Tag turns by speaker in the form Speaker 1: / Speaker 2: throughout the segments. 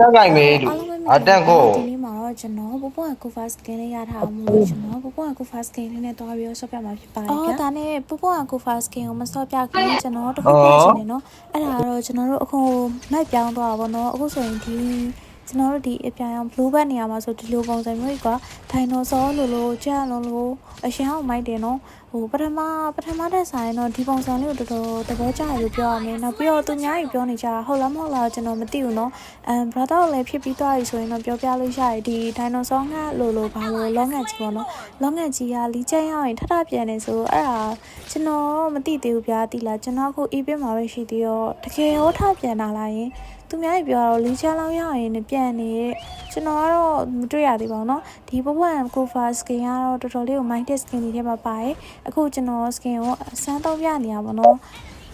Speaker 1: တက်လိုက်မေးလူ
Speaker 2: အားလုံးပဲမင်္ဂ
Speaker 1: အ
Speaker 2: လာ
Speaker 1: တက်
Speaker 2: ပါ
Speaker 1: ကို
Speaker 2: ဒီနေ့မှာတော့ကျွန်တော်ပပွားကိုဖာစကင်လေးရထားအောင်လို့ကျွန်တော်ပပွားကိုဖာစကင်လေးနဲ့တွားပြီးတော့ဆော့ပြမှာဖြစ်ပါတယ်ဗျာ။အော်ဒါနဲ့ပပွားကိုဖာစကင်ကိုမဆော့ပြခင်ကျွန်တော်တခုပြချင်တယ်နော်။အဲ့ဒါကတော့ကျွန်တော်တို့အခုမိုက်ပြောင်းသွားတာပေါ့နော်။အခုဆိုရင်ဒီကျွန်တော်တို့ဒီအပြာရောင် blue bag နေရာမှာဆိုဒီလိုပုံစံမျိုးကြီးကဒိုင်နိုဆောလိုလိုကြာလိုလိုအရှမ်းအောင်မိုက်တယ်နော် ဟိုပထမပထမတက်ဆိုင်တော့ဒီပုံစံလေးကိုတော်တော်သဘောကျတယ်လို့ပြောရမယ်နောက်ပြီးတော့သူများကြီးပြောနေကြဟုတ်လားမဟုတ်လားကျွန်တော်မသိဘူးနော်အမ် brother ကိုလည်းဖြစ်ပြီးသွားပြီဆိုရင်တော့ပြောပြလို့ရည်ဒီဒိုင်နိုဆောငှက်လိုလိုဘာလို့လောငတ်ကြီးပေါ့နော်လောငတ်ကြီးကလီကျန်းရရင်ထထပြန်နေဆိုအဲ့ဒါကျွန်တော်မသိသေးဘူးဗျာတိလားကျွန်တော်အခု eBay မှာပဲရှိသေးရောတကယ်ရောထပြန်လာလာရင်သူများကြီးပြောတော့လီချမ်းလောက်ရရင်လည်းပြန်နေတဲ့ကျွန်တော်ကတော့မတွေ့ရသေးပါဘူးเนาะဒီဘဘွမ်ကိုဖာစကင်ကတော့တော်တော်လေးကို mind skin တွေထဲမှာပါတယ်အခုကျွန်တော် skin ကိုအစမ်းသုံးပြနေရပါတော့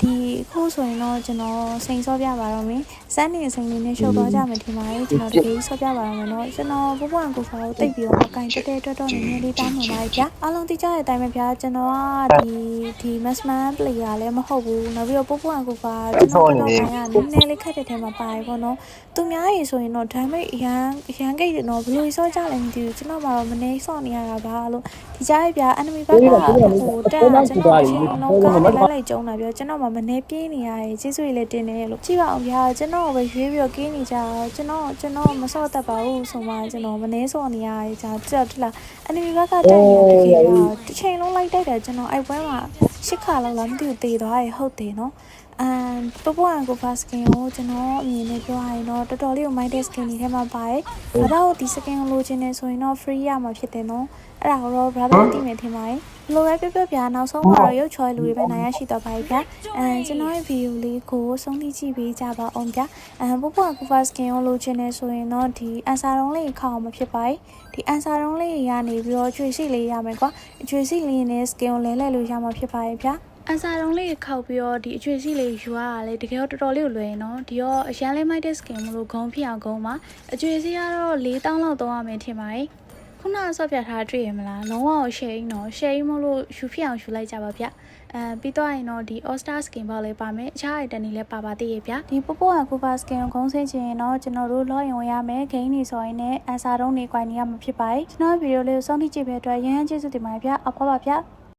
Speaker 2: ဒီအခုဆိုရင်တော့ကျွန်တော်စိန်စောပြပါတော့မယ် စမ်းနေအစိမ်းလေးနဲ့ရှုပ်သွားကြမယ်ထင်ပါတယ်ကျွန်တော်တကယ်ဆော့ပြပါရမယ်နော်ကျွန်တော်ဘဘွားကိုဖော်ကိုတိတ်ပြီးတော့အကင်တက်တဲ့အတွက်တော့နည်းနည်းလေးတောင်းပန်ပါတယ်ဗျာအားလုံးသိကြတဲ့အတိုင်းပဲဗျာကျွန်တော်ကဒီဒီ Maxman player လည်းမဟုတ်ဘူးနောက်ပြီးတော့ဘဘွားကိုဖော်ကျွန်တော်ကတော့ဆိုင်ရနည်းနည်းလေးခက်တဲ့ထဲမှာပါတယ်ပေါ့နော်သူများရေဆိုရင်တော့ damage အရန်အရန်ကိတ်တယ်နော်ဘယ်လိုဆော့ကြလဲမသိဘူးကျွန်တော်မှတော့မနေဆော့နေရတာပါလို့ဒီကြားရဲ့ဗျာ enemy ဘက်ကဟိုတက်ကျွန်တော်ကျွန်တော်ကလည်းလိုက်ကျုံတာပြောကျွန်တော်မှမနေပြေးနေရတယ်ကျေးဇူးတွေလည်းတင်နေလို့ကြည့်ပါအောင်ဗျာကျွန်တော်ပဲရွေးပြီးတော့ကင်းနေကြကျွန်တော်ကျွန်တော်မဆော့တတ်ပါဘူးဆိုမှကျွန်တော်မနေဆော့နေရတယ်ကြာကြက်တလား enemy ဘက်ကတက်နေတာတကယ်ကတစ်ချိန်လုံးလိုက်တိုက်တယ်ကျွန်တော်အဲ့ပွဲမှာရှစ်ခါလောက်လားမသိဘူးတေသွားရဟုတ်တယ်နော် အမ်ပပန်ကိုဖာစကင်ကိုကျွန်တော်အမြင်နဲ့ပြောရရင်တော့တော်တော်လေးကို mind skin တွေထဲမှာပါတယ်။ဘာတော့ဒီ skin ကိုလိုချင်နေဆိုရင်တော့ free ရမှာဖြစ်တယ်နော်။အဲ့ဒါကိုတော့ brother သိမယ်ထင်ပါတယ်။လိုပဲပြပြပြနောက်ဆုံးကတော့ရုပ်ချော်လူတွေပဲနိုင်ရရှိတော့ပါပြီဗျာ။အမ်ကျွန်တော်ရဲ့ video လေးကိုဆုံးဖြတ်ကြည့်ပေးကြပါအောင်ဗျာ။အမ်ပပန်ကိုဖာစကင်ကိုလိုချင်နေဆိုရင်တော့ဒီအန်ဆာရုံးလေးခေါအောင်မဖြစ်ပါဘူး။ဒီအန်ဆာရုံးလေးရနေပြီးတော့ကျွေစီလေးရမယ်ကွာ။ကျွေစီလေးနဲ့ skin ကိုလဲလှယ်လို့ရမှာဖြစ်ပါရဲ့ဗျာ။ အန်စာတုံးလေးခောက်ပြီးတော့ဒီအချွေစီလေးယူရတာလေတကယ်တော့တော်တော်လေးကိုလွယ်ရင်နော်ဒီတော့အရန်လေးမိုက်တဲ့ skin မလို့ဂုံဖြစ်အောင်ဂုံပါအချွေစီကတော့၄တောင်းလောက်သုံးရမယ်ထင်ပါတယ်ခုနဆော့ပြထားတွေ့ရမလားလုံးဝရှယ်နော်ရှယ်မလို့ယူဖြစ်အောင်ယူလိုက်ကြပါဗျအဲပြီးတော့ရင်တော့ဒီ All Star skin ဘောက်လေးပါမယ်အခြား item တွေလည်းပါပါသေးရဲ့ဗျဒီပပိုးကကူပါ skin ကိုဂုံးဆင်းချင်ရင်တော့ကျွန်တော်တို့ log in ဝင်ရမယ် game နေဆိုရင်လည်းအန်စာတုံးနေ quite နေရမှာဖြစ်ပါတယ်ကျွန်တော်ဗီဒီယိုလေးကိုစောင့်ကြည့်ကြည့်ပဲအတွက်ရဟန်းကျေးဇူးတင်ပါတယ်ဗျအောက်ပါပါဗျ